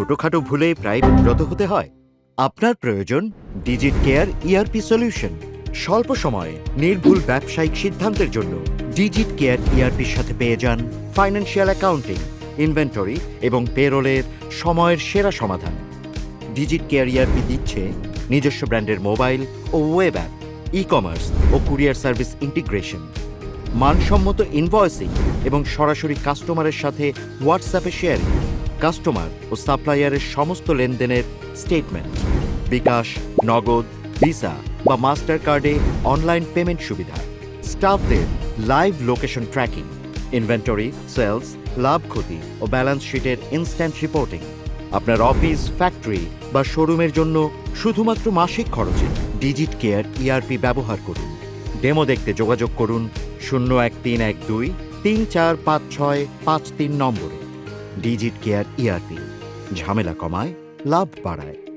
ছোটখাটো ভুলে প্রায় বিব্রত হতে হয়। আপনার প্রয়োজন ডিজিট কেয়ার ইআরপি সলিউশন। স্বল্প সময়ে নির্ভুল ব্যবসায়িক সিদ্ধান্তের জন্য ডিজিট কেয়ার ইআরপির সাথে পেয়ে যান ফাইন্যান্সিয়াল অ্যাকাউন্টিং, ইনভেন্টরি এবং পেরোলের সময়ের সেরা সমাধান। ডিজিট কেয়ার ইআরপি দিচ্ছে নিজস্ব ব্র্যান্ডের মোবাইল ও ওয়েব অ্যাপ ই কমার্স ও কুরিয়ার সার্ভিস ইন্টিগ্রেশন। মানসম্মত ইনভয়েসিং এবং সরাসরি কাস্টমারের সাথে হোয়াটসঅ্যাপে শেয়ারিং। কাস্টমার ও সাপ্লায়ারের সমস্ত লেনদেনের স্টেটমেন্ট বিকাশ, নগদ ভিসা বা মাস্টার কার্ডে অনলাইন পেমেন্ট সুবিধা। স্টাফদের live location tracking inventory sales লাভ ক্ষতি ও ব্যালেন্স শিটের ইনস্ট্যান্ট রিপোর্টিং আপনার অফিস ফ্যাক্টরি বা শোরুমের জন্য শুধুমাত্র মাসিক খরচে ডিজিট কেয়ার ইআরপি ব্যবহার করুন। ডেমো দেখতে যোগাযোগ করুন শূন্য এক তিন এক দুই তিন চার পাঁচ ছয় পাঁচ তিন নম্বরে। ডিজিট কেয়ার ইআরপি ঝামেলা কমায় লাভ বাড়ায়।